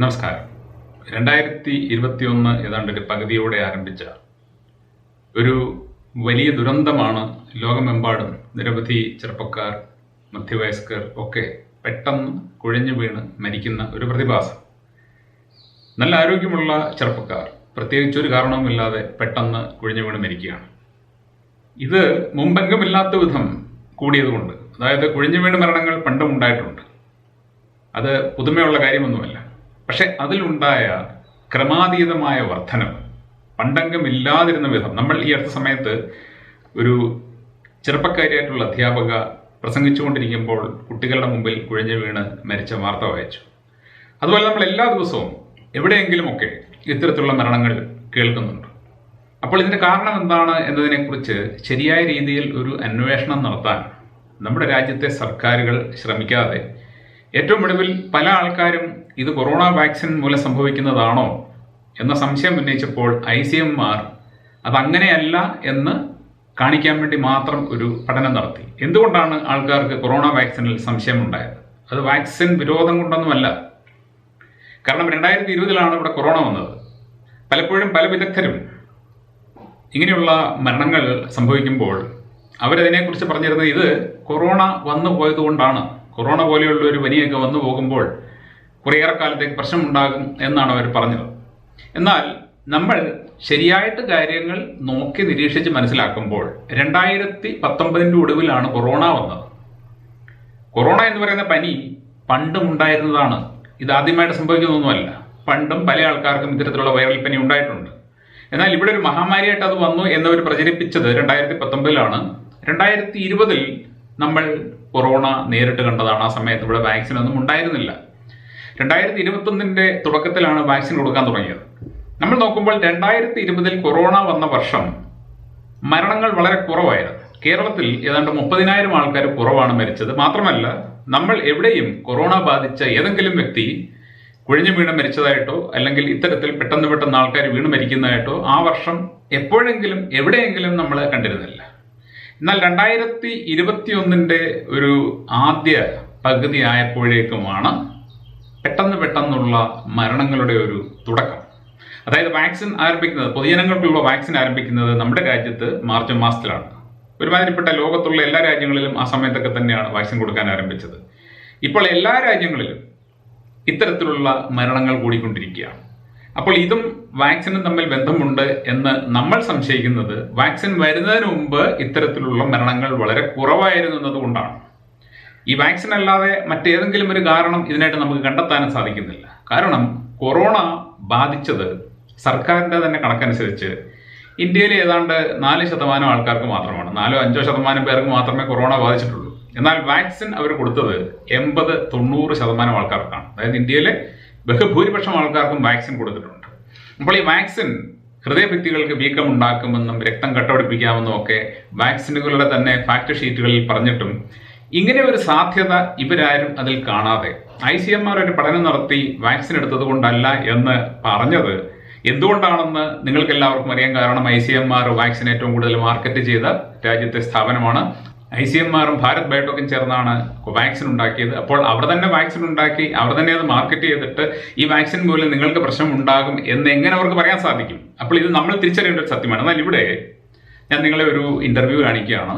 നമസ്കാരം. രണ്ടായിരത്തി ഇരുപത്തിയൊന്ന് ഏതാണ്ട് ഒരു പകുതിയോടെ ആരംഭിച്ച ഒരു വലിയ ദുരന്തമാണ് ലോകമെമ്പാടും നിരവധി ചെറുപ്പക്കാർ മധ്യവയസ്കർ ഒക്കെ പെട്ടെന്ന് കുഴഞ്ഞു വീണ് മരിക്കുന്ന ഒരു പ്രതിഭാസം. നല്ല ആരോഗ്യമുള്ള ചെറുപ്പക്കാർ പ്രത്യേകിച്ച് ഒരു കാരണവുമില്ലാതെ പെട്ടെന്ന് കുഴഞ്ഞു വീണ് മരിക്കുകയാണ്. ഇത് മുമ്പെങ്കുമില്ലാത്ത വിധം കൂടിയതുകൊണ്ട് അതായത് കുഴഞ്ഞു വീണ് മരണങ്ങൾ പണ്ടും ഉണ്ടായിട്ടുണ്ട് അത് പുതുമയുള്ള കാര്യമൊന്നുമല്ല. പക്ഷെ അതിലുണ്ടായ ക്രമാതീതമായ വർധനം പണ്ടംഗമില്ലാതിരുന്ന വിധം. നമ്മൾ ഈ അടുത്ത സമയത്ത് ഒരു ചെറുപ്പക്കാരിയായിട്ടുള്ള അധ്യാപക പ്രസംഗിച്ചുകൊണ്ടിരിക്കുമ്പോൾ കുട്ടികളുടെ മുമ്പിൽ കുഴഞ്ഞു വീണ് മരിച്ച വാർത്ത വായിച്ചു. അതുപോലെ നമ്മൾ എല്ലാ ദിവസവും എവിടെയെങ്കിലുമൊക്കെ ഇത്തരത്തിലുള്ള മരണങ്ങൾ കേൾക്കുന്നുണ്ട്. അപ്പോൾ ഇതിന്റെ കാരണം എന്താണ് എന്നതിനെക്കുറിച്ച് ശരിയായ രീതിയിൽ ഒരു അന്വേഷണം നടത്താൻ നമ്മുടെ രാജ്യത്തെ സർക്കാരുകൾ ശ്രമിക്കാതെ ഏറ്റവും ഒടുവിൽ പല ആൾക്കാരും ഇത് കൊറോണ വാക്സിൻ മൂലം സംഭവിക്കുന്നതാണോ എന്ന സംശയം ഉന്നയിച്ചപ്പോൾ ഐ സി എം ആർ അതങ്ങനെയല്ല എന്ന് കാണിക്കാൻ വേണ്ടി മാത്രം ഒരു പഠനം നടത്തി. എന്തുകൊണ്ടാണ് ആൾക്കാർക്ക് കൊറോണ വാക്സിനിൽ സംശയമുണ്ടായത്? അത് വാക്സിൻ വിരോധം കൊണ്ടൊന്നുമല്ല. കാരണം രണ്ടായിരത്തി ഇരുപതിലാണ് ഇവിടെ കൊറോണ വന്നത്. പലപ്പോഴും പല വിദഗ്ധരും ഇങ്ങനെയുള്ള മരണങ്ങൾ സംഭവിക്കുമ്പോൾ അവരതിനെക്കുറിച്ച് പറഞ്ഞിരുന്നത് ഇത് കൊറോണ വന്നു പോയതുകൊണ്ടാണ്. കൊറോണ പോലെയുള്ള ഒരു പനിയൊക്കെ വന്നു പോകുമ്പോൾ കുറേയേറെ കാലത്തേക്ക് പ്രശ്നമുണ്ടാകും എന്നാണ് അവർ പറഞ്ഞത്. എന്നാൽ നമ്മൾ ശരിയായിട്ട് കാര്യങ്ങൾ നോക്കി നിരീക്ഷിച്ച് മനസ്സിലാക്കുമ്പോൾ രണ്ടായിരത്തി പത്തൊമ്പതിന്റെ ഒടുവിലാണ് കൊറോണ വന്നത്. കൊറോണ എന്ന് പറയുന്ന പനി പണ്ടും ഉണ്ടായിരുന്നതാണ്. ഇത് ആദ്യമായിട്ട് സംഭവിക്കുന്നൊന്നുമല്ല. പണ്ടും പല ആൾക്കാർക്കും ഇത്തരത്തിലുള്ള വൈറൽ പനി ഉണ്ടായിട്ടുണ്ട്. എന്നാൽ ഇവിടെ ഒരു മഹാമാരിയായിട്ട് അത് വന്നു എന്നവർ പ്രചരിപ്പിച്ചത് രണ്ടായിരത്തി പത്തൊമ്പതിലാണ് രണ്ടായിരത്തി ഇരുപതിൽ നമ്മൾ കൊറോണ നേരിട്ട് കണ്ടതാണ്. ആ സമയത്ത് ഇവിടെ വാക്സിൻ ഒന്നും ഉണ്ടായിരുന്നില്ല. രണ്ടായിരത്തി ഇരുപത്തൊന്നിന്റെ തുടക്കത്തിലാണ് വാക്സിൻ കൊടുക്കാൻ തുടങ്ങിയത്. നമ്മൾ നോക്കുമ്പോൾ രണ്ടായിരത്തി ഇരുപതിൽ കൊറോണ വന്ന വർഷം മരണങ്ങൾ വളരെ കുറവായിരുന്നു. കേരളത്തിൽ ഏതാണ്ട് മുപ്പതിനായിരം ആൾക്കാർ കുറവാണ് മരിച്ചത്. മാത്രമല്ല നമ്മൾ എവിടെയും കൊറോണ ബാധിച്ച ഏതെങ്കിലും വ്യക്തി കുഴിഞ്ഞു വീണ് മരിച്ചതായിട്ടോ അല്ലെങ്കിൽ ഇത്തരത്തിൽ പെട്ടെന്ന് പെട്ടെന്ന് ആൾക്കാർ വീണ് മരിക്കുന്നതായിട്ടോ ആ വർഷം എപ്പോഴെങ്കിലും എവിടെയെങ്കിലും നമ്മൾ കണ്ടിരുന്നില്ല. എന്നാൽ രണ്ടായിരത്തി ഇരുപത്തിയൊന്നിന്റെ ഒരു ആദ്യ പകുതി ആയപ്പോഴേക്കുമാണ് പെട്ടെന്ന് പെട്ടെന്നുള്ള മരണങ്ങളുടെ ഒരു തുടക്കം. അതായത് വാക്സിൻ ആരംഭിക്കുന്നത് പൊതുജനങ്ങൾക്കുള്ള വാക്സിൻ ആരംഭിക്കുന്നത് നമ്മുടെ രാജ്യത്ത് മാർച്ച് മാസത്തിലാണ്. ഒരുമാതിരിപ്പെട്ട ലോകത്തുള്ള എല്ലാ രാജ്യങ്ങളിലും ആ സമയത്തൊക്കെ തന്നെയാണ് വാക്സിൻ കൊടുക്കാൻ ആരംഭിച്ചത്. ഇപ്പോൾ എല്ലാ രാജ്യങ്ങളിലും ഇത്തരത്തിലുള്ള മരണങ്ങൾ കൂടിക്കൊണ്ടിരിക്കുകയാണ്. അപ്പോൾ ഇതും വാക്സിനും തമ്മിൽ ബന്ധമുണ്ട് എന്ന് നമ്മൾ സംശയിക്കുന്നത് വാക്സിൻ വരുന്നതിന് മുമ്പ് ഇത്തരത്തിലുള്ള മരണങ്ങൾ വളരെ കുറവായിരുന്നു എന്നതുകൊണ്ടാണ്. ഈ വാക്സിൻ അല്ലാതെ മറ്റേതെങ്കിലും ഒരു കാരണം ഇതിനായിട്ട് നമുക്ക് കണ്ടെത്താനും സാധിക്കുന്നില്ല. കാരണം കൊറോണ ബാധിച്ചത് സർക്കാരിന്റെ തന്നെ കണക്കനുസരിച്ച് ഇന്ത്യയിൽ ഏതാണ്ട് നാല് ശതമാനം ആൾക്കാർക്ക് മാത്രമാണ്. നാലോ അഞ്ചോ ശതമാനം പേർക്ക് മാത്രമേ കൊറോണ ബാധിച്ചിട്ടുള്ളൂ. എന്നാൽ വാക്സിൻ അവർ കൊടുത്തത് എൺപത് തൊണ്ണൂറ് ശതമാനം ആൾക്കാർക്കാണ്. അതായത് ഇന്ത്യയിലെ ബഹുഭൂരിപക്ഷം ആൾക്കാർക്കും വാക്സിൻ കൊടുത്തിട്ടുണ്ട്. അപ്പോൾ ഈ വാക്സിൻ ഹൃദയഭിത്തികൾക്ക് വീക്കം ഉണ്ടാക്കുമെന്നും രക്തം കട്ടപിടിപ്പിക്കാമെന്നും ഒക്കെ വാക്സിനുകളുടെ തന്നെ ഫാക്ട് ഷീറ്റുകളിൽ പറഞ്ഞിട്ടും ഇങ്ങനെ ഒരു സാധ്യത ഇവരാരും അതിൽ കാണാതെ. ഐ സി എം ആർ ഒരു പഠനം നടത്തി വാക്സിൻ എടുത്തത് കൊണ്ടല്ല എന്ന് പറഞ്ഞത് എന്തുകൊണ്ടാണെന്ന് നിങ്ങൾക്ക് എല്ലാവർക്കും അറിയാൻ കാരണം I C M R vaccine ഏറ്റവും കൂടുതൽ മാർക്കറ്റ് ചെയ്ത രാജ്യത്തെ സ്ഥാപനമാണ്. ഐ സി എം ആറും ഭാരത് ബയോടെക്കും ചേർന്നാണ് വാക്സിൻ ഉണ്ടാക്കിയത്. അപ്പോൾ അവർ തന്നെ വാക്സിൻ ഉണ്ടാക്കി അവർ തന്നെ അത് മാർക്കറ്റ് ചെയ്തിട്ട് ഈ വാക്സിൻ മൂലം നിങ്ങൾക്ക് പ്രശ്നം ഉണ്ടാകും എന്ന് എങ്ങനെ അവർക്ക് പറയാൻ സാധിക്കും? അപ്പോൾ ഇത് നമ്മൾ തിരിച്ചറിയേണ്ട ഒരു സത്യമാണ്. എന്നാൽ ഇവിടെ ഞാൻ നിങ്ങളെ ഒരു ഇന്റർവ്യൂ കാണിക്കുകയാണ്.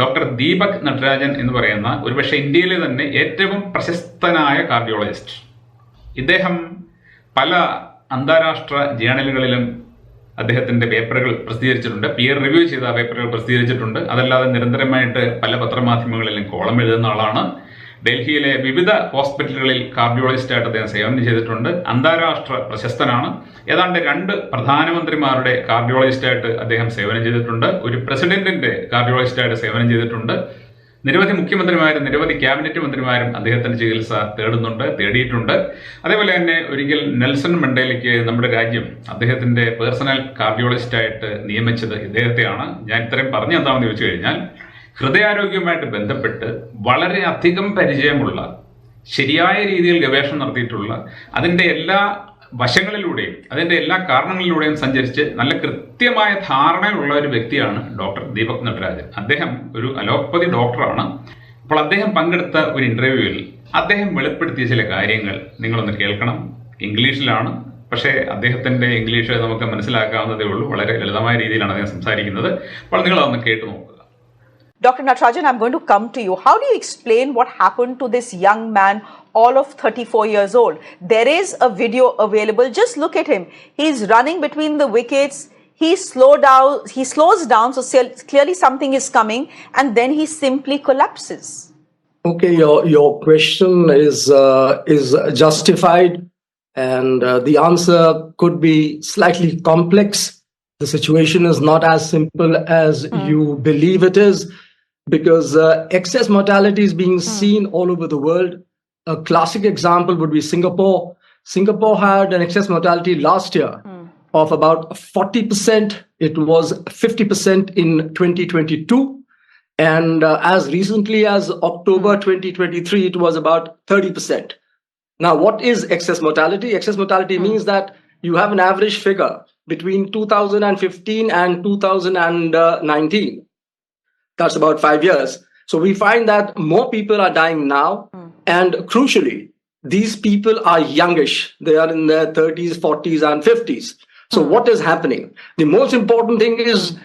ഡോക്ടർ ദീപക് നടരാജൻ എന്ന് പറയുന്ന ഒരുപക്ഷെ ഇന്ത്യയിലെ തന്നെ ഏറ്റവും പ്രശസ്തനായ കാർഡിയോളജിസ്റ്റ് ഇദ്ദേഹം പല അന്താരാഷ്ട്ര ജേണലുകളിലും അദ്ദേഹത്തിന്റെ പേപ്പറുകൾ പ്രസിദ്ധീകരിച്ചിട്ടുണ്ട്. പിയർ റിവ്യൂ ചെയ്ത പേപ്പറുകൾ പ്രസിദ്ധീകരിച്ചിട്ടുണ്ട്. അതല്ലാതെ നിരന്തരമായിട്ട് പല പത്രമാധ്യമങ്ങളിലും കോളം എഴുതുന്ന ആളാണ്. ഡൽഹിയിലെ വിവിധ ഹോസ്പിറ്റലുകളിൽ കാർഡിയോളജിസ്റ്റായിട്ട് അദ്ദേഹം സേവനം ചെയ്തിട്ടുണ്ട്. അന്താരാഷ്ട്ര പ്രശസ്തനാണ്. ഏതാണ്ട് രണ്ട് പ്രധാനമന്ത്രിമാരുടെ കാർഡിയോളജിസ്റ്റായിട്ട് അദ്ദേഹം സേവനം ചെയ്തിട്ടുണ്ട്. ഒരു പ്രസിഡന്റിന്റെ കാർഡിയോളജിസ്റ്റായിട്ട് സേവനം ചെയ്തിട്ടുണ്ട്. നിരവധി മുഖ്യമന്ത്രിമാരും നിരവധി ക്യാബിനറ്റ് മന്ത്രിമാരും അദ്ദേഹത്തിന്റെ ചികിത്സ തേടുന്നുണ്ട് തേടിയിട്ടുണ്ട്. അതേപോലെ തന്നെ ഒരിക്കൽ നെൽസൺ മണ്ടേലയ്ക്ക് നമ്മുടെ രാജ്യം അദ്ദേഹത്തിന്റെ പേഴ്സണൽ കാർഡിയോളജിസ്റ്റായിട്ട് നിയമിച്ചത് ഇദ്ദേഹത്തെയാണ്. ഞാൻ ഇത്രയും പറഞ്ഞു എന്താണെന്ന് ചോദിച്ചു കഴിഞ്ഞാൽ ഹൃദയാരോഗ്യവുമായിട്ട് ബന്ധപ്പെട്ട് വളരെ അധികം പരിചയമുള്ള ശരിയായ രീതിയിൽ ഗവേഷണം നടത്തിയിട്ടുള്ള അതിന്റെ എല്ലാ വശങ്ങളിലൂടെയും അതിന്റെ എല്ലാ കാരണങ്ങളിലൂടെയും സഞ്ചരിച്ച് നല്ല കൃത്യമായ ധാരണയുള്ള ഒരു വ്യക്തിയാണ് ഡോക്ടർ ദീപക് നടരാജൻ. അദ്ദേഹം ഒരു അലോപ്പതി ഡോക്ടറാണ്. അപ്പോൾ അദ്ദേഹം പങ്കെടുത്ത ഒരു ഇന്റർവ്യൂവിൽ അദ്ദേഹം വെളിപ്പെടുത്തിയ ചില കാര്യങ്ങൾ നിങ്ങളൊന്ന് കേൾക്കണം. ഇംഗ്ലീഷിലാണ്. പക്ഷേ അദ്ദേഹത്തിന്റെ ഇംഗ്ലീഷ് നമുക്ക് മനസ്സിലാക്കാവുന്നതേ ഉള്ളൂ. വളരെ ലളിതമായ രീതിയിലാണ് അദ്ദേഹം സംസാരിക്കുന്നത്. അപ്പോൾ നിങ്ങളതൊന്ന് കേട്ടു നോക്കുക Dr. Natarajan, I'm going to come to you. How do you explain what happened to this young man, all of 34 years old? There is a video available. Just look at him. He's running between the wickets. He slow down. He slows down. So clearly something is coming, and then he simply collapses. Okay, your your question is uh, is justified, and uh, the answer could be slightly complex. The situation is not as simple as you believe it is, because uh, excess mortality is being seen all over the world. A classic example would be Singapore. Singapore had an excess mortality last year of about 40%. It was 50% in 2022. And uh, as recently as October 2023, it was about 30%. Now, what is excess mortality? Excess mortality means that you have an average figure between 2015 and 2019. That's about five years. So we find that more people are dying now. Hmm. And crucially, these people are youngish. They are in their 30s, 40s, and 50s. So hmm. what is happening? The most important thing is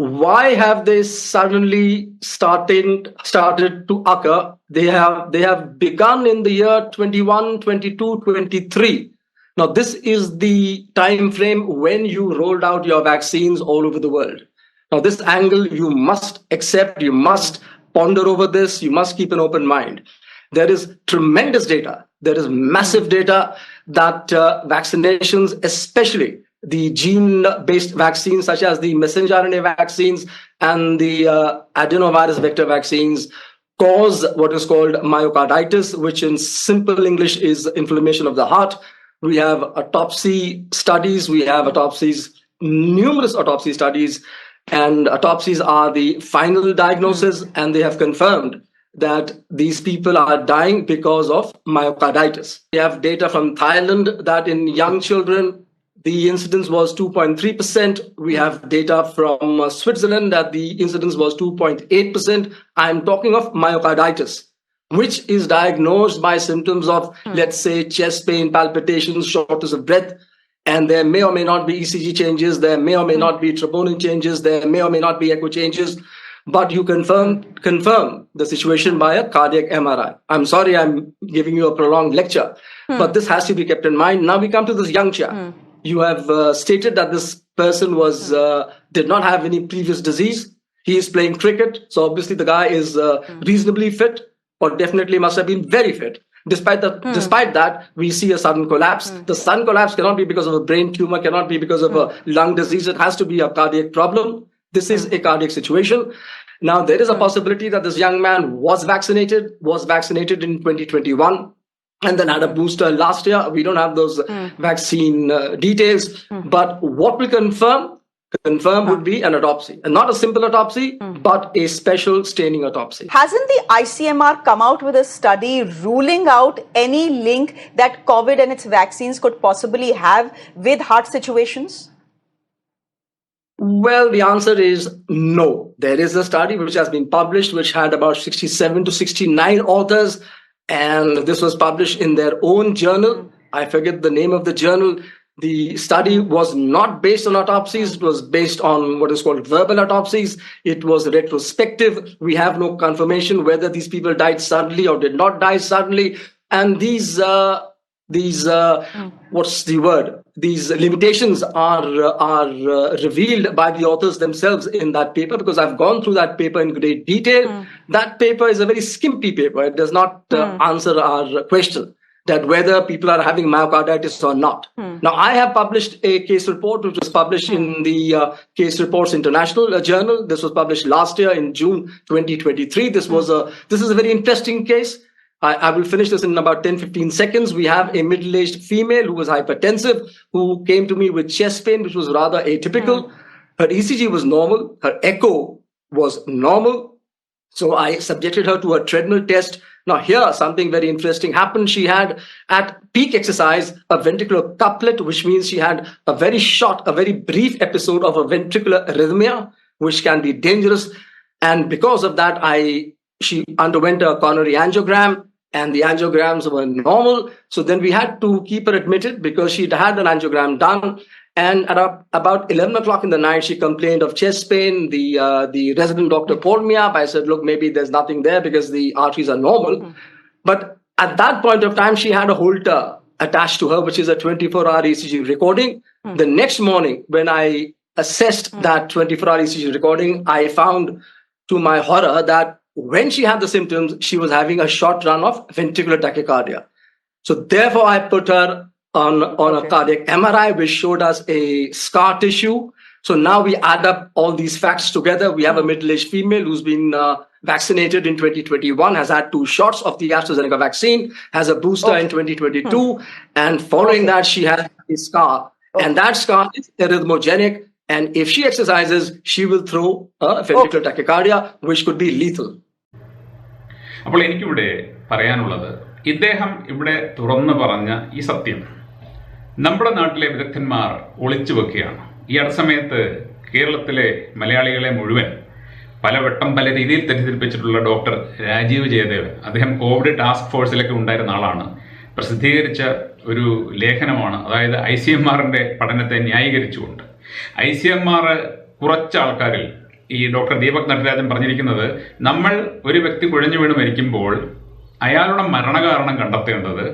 why have they suddenly started started to occur they have they have begun in the year 21 22 23 now this is the time frame when you rolled out your vaccines all over the world now this angle you must accept you must ponder over this you must keep an open mind there is tremendous data there is massive data that uh, vaccinations especially the gene based vaccines, such as the messenger RNA vaccines and the uh, adenovirus vector vaccines, cause what is called myocarditis, which in simple English is inflammation of the heart. We have autopsy studies, we have autopsies, numerous autopsy studies, and autopsies are the final diagnosis, and they have confirmed that these people are dying because of myocarditis. We have data from Thailand that in young children, the incidence was 2.3%. We have data from uh, Switzerland that the incidence was 2.8%. I'm talking of myocarditis, which is diagnosed by symptoms of, let's say, chest pain, palpitations, shortness of breath. And there may or may not be ECG changes, there may or may not be troponin changes, there may or may not be echo changes, but you confirm confirm the situation by a cardiac MRI. I'm sorry I'm giving you a prolonged lecture, but this has to be kept in mind. Now we come to this young chap you have uh, stated that this person was uh, did not have any previous disease. He is playing cricket so obviously the guy is uh, reasonably fit or definitely must have been very fit despite that hmm. despite that we see a sudden collapse. Hmm. The sudden collapse cannot be because of a brain tumor cannot be because of a hmm. lung disease. It has to be a cardiac problem. This is a cardiac situation. Now there is a possibility that this young man was vaccinated was vaccinated in 2021 and then had a booster last year. We don't have those vaccine uh, details, but what we confirm confirm would be an autopsy, and not a simple autopsy, hmm. but a special staining autopsy. Hasn't the ICMR come out with a study ruling out any link that COVID and its vaccines could possibly have with heart situations? Well, the answer is no. There is a study which has been published, which had about 67 to 69 authors, and this was published in their own journal. Hmm. I forget the name of the journal. The study was not based on autopsies, it was based on what is called verbal autopsies. It was retrospective. We have no confirmation whether these people died suddenly or did not die suddenly. And these uh, these uh, what's the word? These limitations are uh, are uh, revealed by the authors themselves in that paper because i've gone through that paper in great detail. That paper is a very skimpy paper. It does not uh, answer our question that whether people are having myocarditis or not. Now i have published a case report which was published in the uh, case reports international uh, journal. This was published last year in june 2023 this was a this is a very interesting case. I, I will finish this in about 10 15 seconds. We have a middle aged female who was hypertensive who came to me with chest pain, which was rather atypical. Her ECG was normal, her echo was normal. So I subjected her to a treadmill test. Now, here something very interesting happened. She had, at peak exercise, a ventricular couplet, which means she had a very short, a very brief episode of a ventricular arrhythmia, which can be dangerous. And because of that, I she underwent a coronary angiogram and the angiograms were normal. So then we had to keep her admitted because she'd had an angiogram done. And at about 11 o'clock in the night, she complained of chest pain. The, uh, the resident doctor called me up. I said, look, maybe there's nothing there because the arteries are normal. Mm-hmm. But at that point of time, she had a Holter attached to her, which is a 24 hour ECG recording. Mm. The next morning, when I assessed mm. that 24 hour ECG recording, I found to my horror that when she had the symptoms, she was having a short run of ventricular tachycardia. So therefore, I put her on, on Okay. a cardiac MRI, which showed us a scar tissue. So now we add up all these facts together. We have a middle-aged female who's been uh, vaccinated in 2021, has had two shots of the AstraZeneca vaccine, has a booster in 2022, and following that, she has a scar. And that scar is arrhythmogenic. And if she exercises, she will throw a ventricular tachycardia, which could be lethal. അപ്പോൾ എനിക്കിവിടെ പറയാനുള്ളത് ഇദ്ദേഹം ഇവിടെ തുറന്നു പറഞ്ഞ ഈ സത്യം നമ്മുടെ നാട്ടിലെ വിദഗ്ധന്മാർ ഒളിച്ചു വെക്കുകയാണ്. ഈ അടുത്ത സമയത്ത് കേരളത്തിലെ മലയാളികളെ മുഴുവൻ പല വട്ടം പല രീതിയിൽ തെറ്റിദ്ധരിപ്പിച്ചിട്ടുള്ള ഡോക്ടർ രാജീവ് ജയദേവൻ അദ്ദേഹം കോവിഡ് ടാസ്ക് ഫോഴ്സിലൊക്കെ ഉണ്ടായിരുന്ന ആളാണ്. പ്രസിദ്ധീകരിച്ച ഒരു ലേഖനമാണ് അതായത് ഐ സി എം ആറിന്റെ പഠനത്തെ ന്യായീകരിച്ചുകൊണ്ട്. ഐ സി എം ആർ കുറച്ച് ആൾക്കാരിൽ ഈ ഡോക്ടർ ദീപക് നടരാജൻ പറഞ്ഞിരിക്കുന്നത് നമ്മൾ ഒരു വ്യക്തി കുഴഞ്ഞു വീണ് മരിക്കുമ്പോൾ അയാളുടെ മരണകാരണം കണ്ടെത്തേണ്ടത്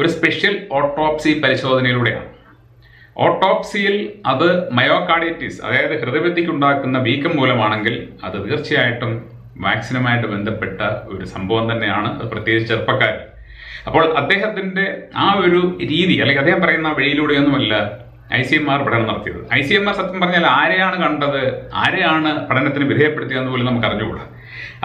ഒരു സ്പെഷ്യൽ ഓട്ടോപ്സി പരിശോധനയിലൂടെയാണ്. ഓട്ടോപ്സിയിൽ അത് മയോകാർഡൈറ്റിസ് അതായത് ഹൃദയത്തിക്ക് ഉണ്ടാക്കുന്ന വീക്കം മൂലമാണെങ്കിൽ അത് തീർച്ചയായിട്ടും വാക്സിനുമായിട്ട് ബന്ധപ്പെട്ട ഒരു സംഭവം തന്നെയാണ്. അത് പ്രത്യേകിച്ച് ചെറുപ്പക്കാർ അപ്പോൾ അദ്ദേഹത്തിന്റെ ആ ഒരു രീതി അല്ലെങ്കിൽ അദ്ദേഹം പറയുന്ന വഴിയിലൂടെയൊന്നുമല്ല ഐ സി എം ആർ പഠനം നടത്തിയത്. ഐ സി എം ആർ സത്യം പറഞ്ഞാൽ ആരെയാണ് കണ്ടത് ആരെയാണ് പഠനത്തിന് വിധേയപ്പെടുത്തിയതെന്ന് പോലും നമുക്ക് അറിഞ്ഞുകൂടാ.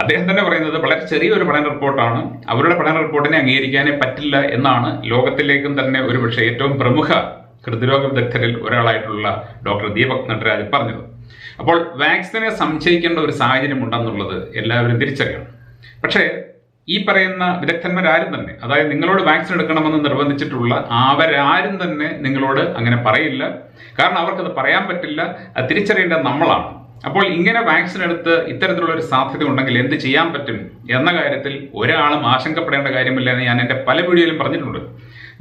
അദ്ദേഹം തന്നെ പറയുന്നത് വളരെ ചെറിയൊരു പഠന റിപ്പോർട്ടാണ്. അവരുടെ പഠന റിപ്പോർട്ടിനെ അംഗീകരിക്കാനേ പറ്റില്ല എന്നാണ് ലോകത്തിലേക്കും തന്നെ ഒരുപക്ഷെ ഏറ്റവും പ്രമുഖ ഹൃദ്രോഗ വിദഗ്ധരിൽ ഒരാളായിട്ടുള്ള ഡോക്ടർ ദീപക് നടരാജ് പറഞ്ഞത്. അപ്പോൾ വാക്സിനെ സംശയിക്കേണ്ട ഒരു സാഹചര്യം ഉണ്ടെന്നുള്ളത് എല്ലാവരും തിരിച്ചറിയണം. പക്ഷേ ഈ പറയുന്ന വിദഗ്ധന്മാരാരും തന്നെ അതായത് നിങ്ങളോട് വാക്സിൻ എടുക്കണമെന്ന് നിർബന്ധിച്ചിട്ടുള്ള അവരാരും തന്നെ നിങ്ങളോട് അങ്ങനെ പറയില്ല. കാരണം അവർക്കത് പറയാൻ പറ്റില്ല. അത് തിരിച്ചറിയേണ്ടത് നമ്മളാണ്. അപ്പോൾ ഇങ്ങനെ വാക്സിൻ എടുത്ത് ഇത്തരത്തിലുള്ള ഒരു സാധ്യത ഉണ്ടെങ്കിൽ എന്ത് ചെയ്യാൻ പറ്റും എന്ന കാര്യത്തിൽ ഒരാളും ആശങ്കപ്പെടേണ്ട കാര്യമില്ല എന്ന് ഞാൻ എന്റെ പല വീഡിയോയിലും പറഞ്ഞിട്ടുണ്ട്.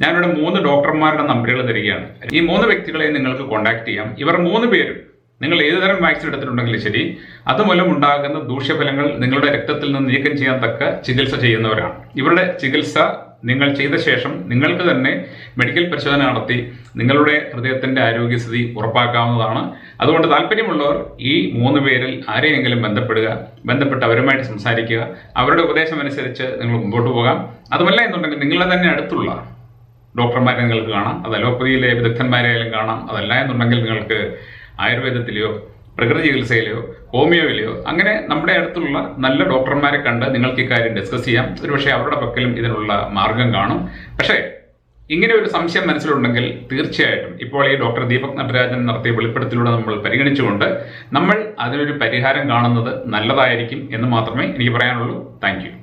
ഞാനിവിടെ മൂന്ന് ഡോക്ടർമാരുടെ നമ്പറുകൾ തരികയാണ്. ഈ മൂന്ന് വ്യക്തികളെ നിങ്ങൾക്ക് കോൺടാക്ട് ചെയ്യാം. ഇവർ മൂന്ന് പേരും നിങ്ങൾ ഏത് തരം വാക്സിൻ എടുത്തിട്ടുണ്ടെങ്കിലും ശരി അതുമൂലം ഉണ്ടാകുന്ന ദൂഷ്യഫലങ്ങൾ നിങ്ങളുടെ രക്തത്തിൽ നിന്ന് നീക്കം ചെയ്യാൻ തക്ക ചികിത്സ ചെയ്യുന്നവരാണ്. ഇവരുടെ ചികിത്സ നിങ്ങൾ ചെയ്ത ശേഷം നിങ്ങൾക്ക് തന്നെ മെഡിക്കൽ പരിശോധന നടത്തി നിങ്ങളുടെ ഹൃദയത്തിന്റെ ആരോഗ്യസ്ഥിതി ഉറപ്പാക്കാവുന്നതാണ്. അതുകൊണ്ട് താല്പര്യമുള്ളവർ ഈ മൂന്ന് പേരിൽ ആരെയെങ്കിലും ബന്ധപ്പെടുക ബന്ധപ്പെട്ട് അവരുമായിട്ട് സംസാരിക്കുക അവരുടെ ഉപദേശം അനുസരിച്ച് നിങ്ങൾ മുമ്പോട്ട് പോകാം. അതുമല്ല എന്നുണ്ടെങ്കിൽ നിങ്ങളെ തന്നെ അടുത്തുള്ള ഡോക്ടർമാരെ നിങ്ങൾക്ക് കാണാം. അത് അലോപ്പതിയിലെ വിദഗ്ധന്മാരെയായാലും കാണാം. അതല്ല എന്നുണ്ടെങ്കിൽ നിങ്ങൾക്ക് ആയുർവേദത്തിലെയോ പ്രകൃതി ചികിത്സയിലെയോ ഹോമിയോയിലെയോ അങ്ങനെ നമ്മുടെ അടുത്തുള്ള നല്ല ഡോക്ടർമാരെ കണ്ട് നിങ്ങൾക്ക് ഇക്കാര്യം ഡിസ്കസ് ചെയ്യാം. ഒരുപക്ഷെ അവരുടെ പക്കലും ഇതിനുള്ള മാർഗം കാണും. പക്ഷേ ഇങ്ങനെ ഒരു സംശയം മനസ്സിലുണ്ടെങ്കിൽ തീർച്ചയായിട്ടും ഇപ്പോൾ ഈ ഡോക്ടർ ദീപക് നടരാജൻ നടത്തിയ വെളിപ്പെടുത്തലൂടെ നമ്മൾ പരിഗണിച്ചുകൊണ്ട് നമ്മൾ അതിനൊരു പരിഹാരം കാണുന്നത് നല്ലതായിരിക്കും എന്ന് മാത്രമേ എനിക്ക് പറയാനുള്ളൂ. താങ്ക്